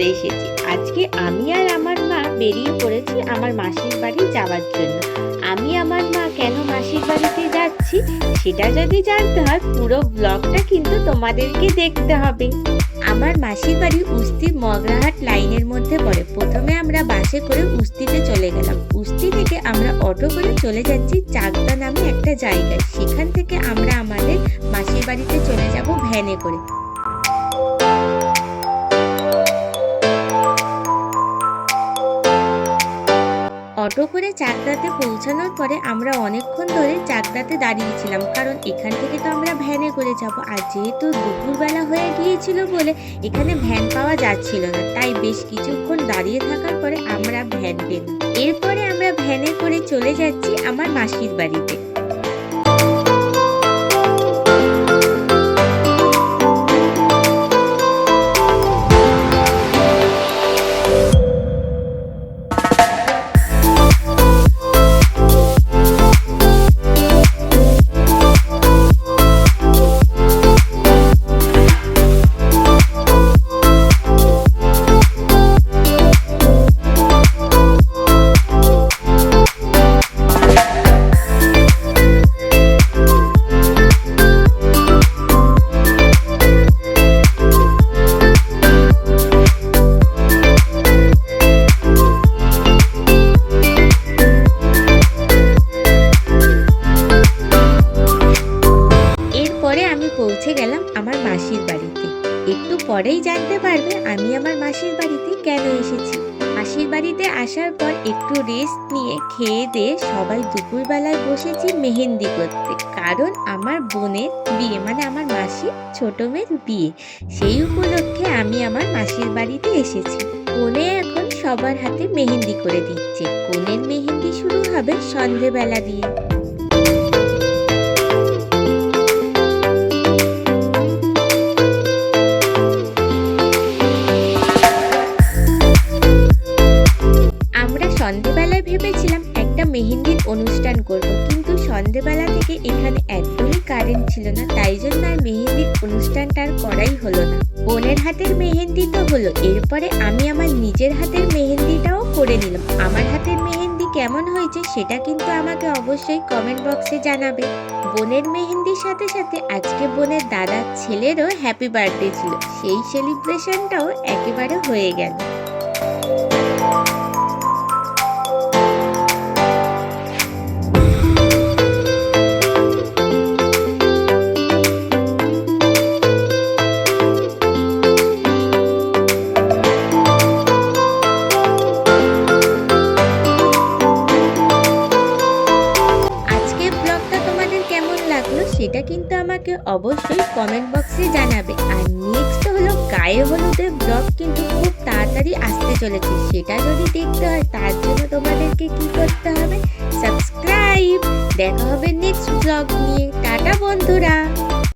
চলে এসেছি। আজকে আমি আর আমার মা বেরিয়ে পড়েছি আমার মাসির বাড়ি যাওয়ার জন্য। আমি আমার মা কেন মাসির বাড়িতে যাচ্ছি সেটা যদি জানতে হয়, পুরো ব্লগটা কিন্তু তোমাদেরকে দেখতে হবে। আমার মাসির বাড়ি উস্তি মগরাহাট লাইনের মধ্যে পড়ে। প্রথমে আমরা বাসে করে উস্তিতে চলে গেলাম। উস্তি থেকে আমরা অটো করে চলে যাচ্ছি চাকদা নামে একটা জায়গায়। সেখান থেকে আমরা আমাদের মাসির বাড়িতে চলে যাব ভ্যানে করে। অটো করে চাকদাতে পৌঁছানোর পরে আমরা অনেকক্ষণ ধরে চাকদাতে দাঁড়িয়েছিলাম। কারণ এখান থেকে তো আমরা ভ্যানে করে যাব। আর যেহেতু দুপুরবেলা হয়ে গিয়েছিল বলে এখানে ভ্যান পাওয়া যাচ্ছিল না, তাই বেশ কিছুক্ষণ দাঁড়িয়ে থাকার পরে আমরা ভ্যান পেলাম। এরপরে আমরা ভ্যানে করে চলে যাচ্ছি আমার মাসির বাড়িতে। মাসির বাড়িতে। একটু পরেই জানতে পারবে আমি আমার মাসির বাড়িতে কেন এসেছি। মাসির বাড়িতে আসার পর একটু রেস্ট নিয়ে খেয়ে দিয়ে সবাই দুপুরবেলায় বসেছি মেহেন্দি করতে। কারণ আমার বোনের বিয়ে মানে আমার মাসির ছোট মেয়ের বিয়ে। সেই উপলক্ষে আমি আমার মাসির বাড়িতে এসেছি। কোনে এখন সবার হাতে মেহেন্দি করে দিচ্ছে। কোনের মেহেন্দি শুরু হবে সন্ধেবেলা দিয়ে। সন্ধেবেলায় ভেবেছিলাম একটা মেহেন্দির অনুষ্ঠান করব, কিন্তু সন্ধেবেলা থেকে এখানে একদমই কারেন্ট ছিল না, তাই জন্য আর মেহেন্দির অনুষ্ঠানটা আর করাই হলো না। বোনের হাতের মেহেন্দি তো হলো, এরপরে আমি আমার নিজের হাতের মেহেন্দিটাও করে নিলাম। আমার হাতের মেহেন্দি কেমন হয়েছে সেটা কিন্তু আমাকে অবশ্যই কমেন্ট বক্সে জানাবে। বোনের মেহেন্দির সাথে সাথে আজকে বোনের দাদার ছেলেরও হ্যাপি বার্থডে ছিল, সেই সেলিব্রেশনটাও একেবারে হয়ে গেল। সেটা কিন্তু আমাকে অবশ্যই কমেন্ট বক্সে জানাবে। আর নেক্সট হলো গায়ে হলুদের ব্লগ কিন্তু খুব তাড়াতাড়ি আসতে চলেছে। সেটা যদি দেখতে হয়, তার জন্য তোমাদেরকে কি করতে হবে? সাবস্ক্রাইব দেখা হবে নেক্সট ব্লগ নিয়ে। টাটা বন্ধুরা!